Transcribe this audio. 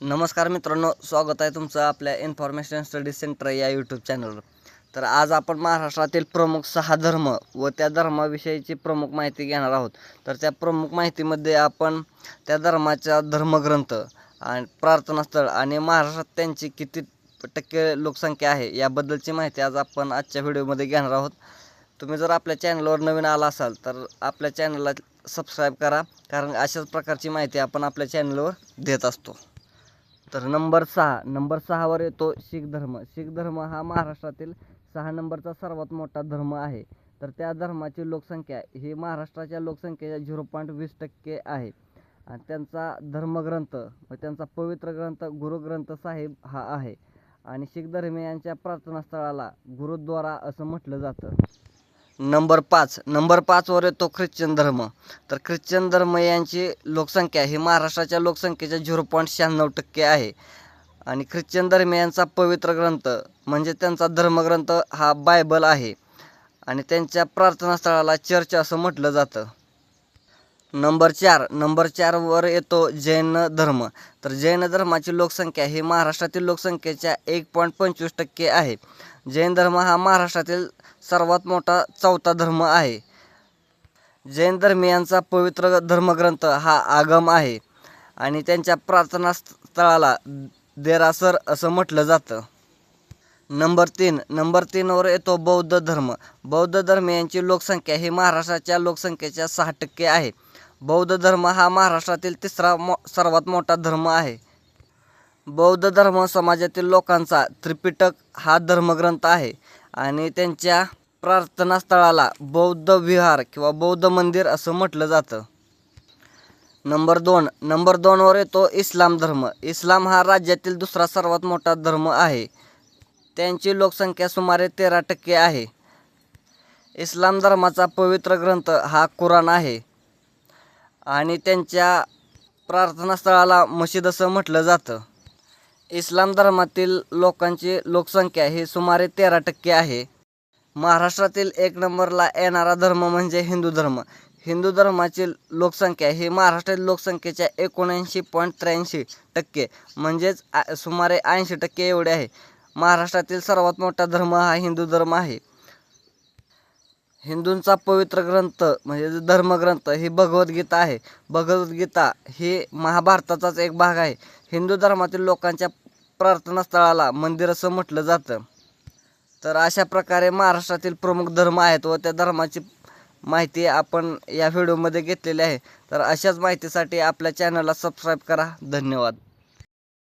नमस्कार मित्रांनो स्वागत आहे तुमचं आपल्या इन्फॉर्मेशन स्टडी सेंटर या यूट्यूब चॅनलवर तर आज आपण महाराष्ट्रातील प्रमुख सहा धर्म व त्या धर्माविषयीची प्रमुख माहिती घेणार आहोत. तर त्या प्रमुख माहितीमध्ये आपण त्या धर्माच्या धर्मग्रंथ आणि प्रार्थनास्थळ आणि महाराष्ट्रात त्यांची किती टक्के लोकसंख्या आहे याबद्दलची माहिती आज आपण आजच्या व्हिडिओमध्ये घेणार आहोत. तुम्ही जर आपल्या चॅनलवर नवीन आला असाल तर आपल्या चॅनलला सबस्क्राईब करा कारण अशाच प्रकारची माहिती आपण आपल्या चॅनलवर देत असतो. तर नंबर सहा नंबर सहावर येतो शीख धर्म. शीख धर्म हा महाराष्ट्रातील सहा नंबरचा सर्वात मोठा धर्म आहे. तर त्या धर्माची लोकसंख्या ही महाराष्ट्राच्या लोकसंख्येच्या झिरो पॉईंट वीस टक्के आहे. आणि त्यांचा धर्मग्रंथ व त्यांचा पवित्र ग्रंथ गुरुग्रंथ साहेब हा आहे. आणि शीख धर्मियांच्या प्रार्थनास्थळाला गुरुद्वारा असं म्हटलं जातं. नंबर पाच. नंबर पाचवर येतो ख्रिश्चन धर्म. तर ख्रिश्चन धर्म यांची लोकसंख्या ही महाराष्ट्राच्या लोकसंख्येच्या झिरो पॉईंट शहाण्णव टक्के आहे. आणि ख्रिश्चन धर्मियांचा पवित्र ग्रंथ म्हणजे त्यांचा धर्मग्रंथ हा बायबल आहे. आणि त्यांच्या प्रार्थनास्थळाला चर्च असं म्हटलं जातं. नंबर चार नंबर चारवर येतो जैन धर्म. तर जैन धर्माची लोकसंख्या ही महाराष्ट्रातील लोकसंख्येच्या एक पॉईंट पंचवीस टक्के आहे. जैन धर्म हा महाराष्ट्रातील सर्वात मोठा चौथा धर्म आहे. जैन धर्मियांचा पवित्र धर्मग्रंथ हा आगम आहे आणि त्यांच्या प्रार्थना स्थळाला देरासर असं म्हटलं जातं. नंबर तीन नंबर तीनवर येतो बौद्ध धर्म. बौद्ध धर्मियांची लोकसंख्या ही महाराष्ट्राच्या लोकसंख्येच्या सहा टक्के आहे. बौद्ध धर्म हा महाराष्ट्रातील तिसरा मो सर्वात मोठा धर्म आहे. बौद्ध धर्म समाजातील लोकांचा त्रिपिटक हा धर्मग्रंथ आहे आणि त्यांच्या प्रार्थनास्थळाला बौद्ध विहार किंवा बौद्ध मंदिर असं म्हटलं जातं. नंबर दोन नंबर दोनवर येतो इस्लाम धर्म. इस्लाम हा राज्यातील दुसरा सर्वात मोठा धर्म आहे. त्यांची लोकसंख्या सुमारे तेरा टक्के आहे. इस्लाम धर्माचा पवित्र ग्रंथ हा कुराण आहे. आणि त्यांच्या प्रार्थनास्थळाला मशीद असं म्हटलं जातं. इस्लाम धर्मातील लोकांची लोकसंख्या ही सुमारे तेरा टक्के आहे. महाराष्ट्रातील एक नंबरला येणारा धर्म म्हणजे हिंदू धर्म. हिंदू धर्माची लोकसंख्या ही महाराष्ट्रातील लोकसंख्येच्या एकोणऐंशी पॉईंट त्र्याऐंशी टक्के म्हणजेच सुमारे ऐंशी टक्के एवढे आहे. महाराष्ट्रातील सर्वात मोठा धर्म हा हिंदू धर्म आहे. हिंदूंचा पवित्र ग्रंथ म्हणजे धर्मग्रंथ ही भगवद्गीता आहे. भगवद्गीता ही महाभारताचाच एक भाग आहे. हिंदू धर्मातील लोकांच्या प्रार्थनास्थळाला मंदिर असं म्हटलं जातं. तर अशा प्रकारे महाराष्ट्रातील प्रमुख धर्म आहेत व त्या धर्माची माहिती आपण या व्हिडिओमध्ये घेतलेली आहे. तर अशाच माहितीसाठी आपल्या चॅनलला सबस्क्राईब करा. धन्यवाद.